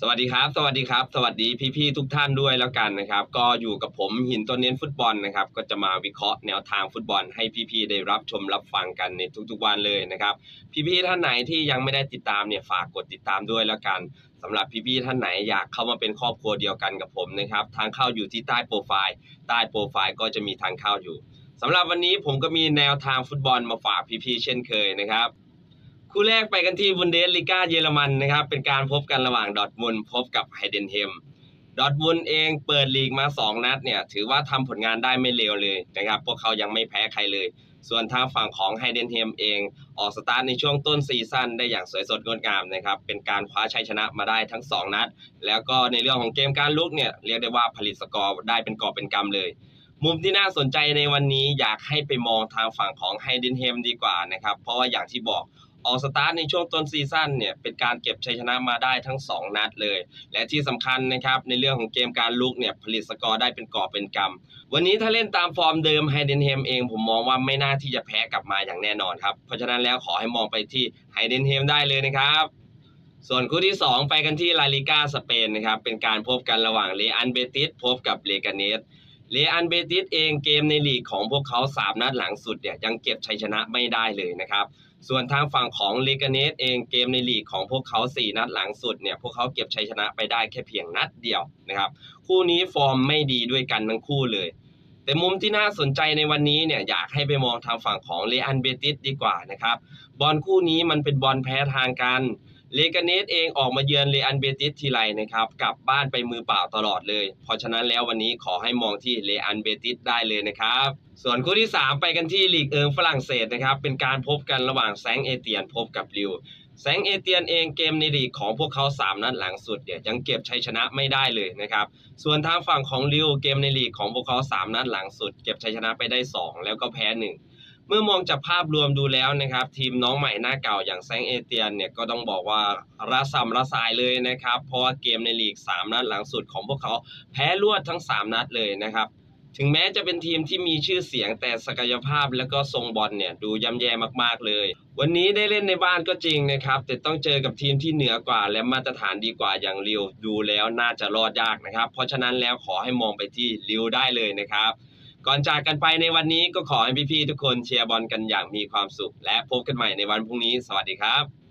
สวัสดีครับ สวัสดีครับ สวัสดีพี่ๆทุกท่านด้วยแล้วกันนะครับ ก็อยู่กับผมหินตัวเน้นฟุตบอลนะครับ ก็จะมาวิเคราะห์แนวทางฟุตบอลให้พี่ๆได้รับชมรับฟังกันในทุกๆวันเลยนะครับ พี่ๆท่านไหนที่ยังไม่ได้ติดตามเนี่ยฝากกดติดตามด้วยแล้วกันสำหรับพี่ๆท่านไหนอยากเข้ามาเป็นครอบครัวเดียวกันกับผมนะครับ ทางเข้าอยู่ที่ใต้โปรไฟล์ ใต้โปรไฟล์ก็จะมีทางเข้าอยู่สำหรับวันนี้ผมก็มีแนวทางฟุตบอลมาฝากพี่ๆเช่นเคยนะครับ คู่แรกไปกันที่บุนเดสลิก้าเยอรมันนะครับ เป็นการพบกันระหว่างดอทมุนพบกับไฮเดนเฮมดอทมุนเองเปิดลีกมา 2 นัดเนี่ย ถือว่าทำผลงานได้ไม่เลวเลยนะครับ พวกเขายังไม่แพ้ใครเลย ส่วนทางฝั่งของไฮเดนเฮมเอง ออกสตาร์ทในช่วงต้นซีซั่นได้อย่างสวยสดงดงามนะครับ เป็นการคว้าชัยชนะมาได้ทั้ง 2 นัด แล้วก็ในเรื่องของเกมการลุกเนี่ยเรียกได้ว่าผลิตสกอร์ได้เป็นกอบเป็นกำเลยมุมที่น่าสนใจในวันนี้อยากให้ไปมองทางฝั่งของไฮเดนเฮมดีกว่านะครับ เพราะว่าอย่างที่บอก ออกสตาร์ทในช่วงต้นซีซั่นเนี่ยเป็นการเก็บชัยชนะมาได้ทั้ง 2 นัดเลย และที่สำคัญนะครับในเรื่องของเกมการลุกเนี่ยผลิตสกอร์ได้เป็นกอบเป็นกำวันนี้ถ้าเล่นตามฟอร์มเดิมไฮเดนเฮมเองผมมองว่าไม่น่าที่จะแพ้กลับมาอย่างแน่นอนครับเพราะฉะนั้นแล้วขอให้มองไปที่ไฮเดนเฮมได้เลยนะครับส่วนคู่ที่ 2 ไปกันที่ลาลิก้าสเปนนะครับเป็นการพบกันระหว่างเลอันเบติสพบกับเลกาเนสเลอันเบติสเองเกมในลีกของพวกเขา 3 นัดหลังสุดเนี่ยยังเก็บชัยชนะไม่ได้เลยนะครับ ส่วนทางฝั่งของเลกาเนสเองเกมในลีกของพวกเขา 4 นัดหลังสุดเนี่ยพวกเขาเก็บชัยชนะไปได้แค่เพียงนัดเดียวนะครับ คู่นี้ฟอร์มไม่ดีด้วยกันทั้งคู่เลย แต่มุมที่น่าสนใจในวันนี้เนี่ยอยากให้ไปมองทางฝั่งของเลอันเบติสดีกว่านะครับ บอลคู่นี้มันเป็นบอลแพ้ทางกัน เลกาเนสเองออกมาเยือนเรอันเบติสทีไรนะครับกลับบ้านไปมือเปล่าตลอดเลย เพราะฉะนั้นแล้ววันนี้ขอให้มองที่เรอันเบติสได้เลยนะครับ ส่วนคู่ที่ 3 ไปกันที่ลีกเอิงฝรั่งเศสนะครับเป็นการพบกันระหว่างแซงเอเตียนพบกับริวแซงเอเตียนเองเกมในลีกของพวกเขา 3 นัดหลังสุดเนี่ยยังเก็บชัยชนะไม่ได้เลยนะครับส่วนทางฝั่งของริวเกมในลีกของพวกเขา 3 นัดหลังสุด เก็บชัยชนะไปได้ 2 แล้วก็แพ้1 เมื่อมองจากภาพรวมดูแล้วนะครับ ทีมน้องใหม่หน้าเก่าอย่างแซงเอเตียนเนี่ยก็ต้องบอกว่าระสำระสายเลยนะครับ เพราะว่าเกมในลีก 3 นัดหลังสุดของพวกเขาแพ้รวดทั้ง 3 นัดเลยนะครับ ถึงแม้จะเป็นทีมที่มีชื่อเสียงแต่ศักยภาพแล้วก็ทรงบอลเนี่ยดูย่ำแย่มากๆเลย วันนี้ได้เล่นในบ้านก็จริงนะครับ แต่ต้องเจอกับทีมที่เหนือกว่า และมาตรฐานดีกว่าอย่างริวดูแล้วน่าจะรอดยากนะครับ เพราะฉะนั้นแล้วขอให้มองไปที่ริวได้เลยนะครับ ก่อนจากกันไปในวันนี้ก็ขอให้พี่ๆทุกคนเชียร์บอลกันอย่างมีความสุข และพบกันใหม่ในวันพรุ่งนี้ สวัสดีครับ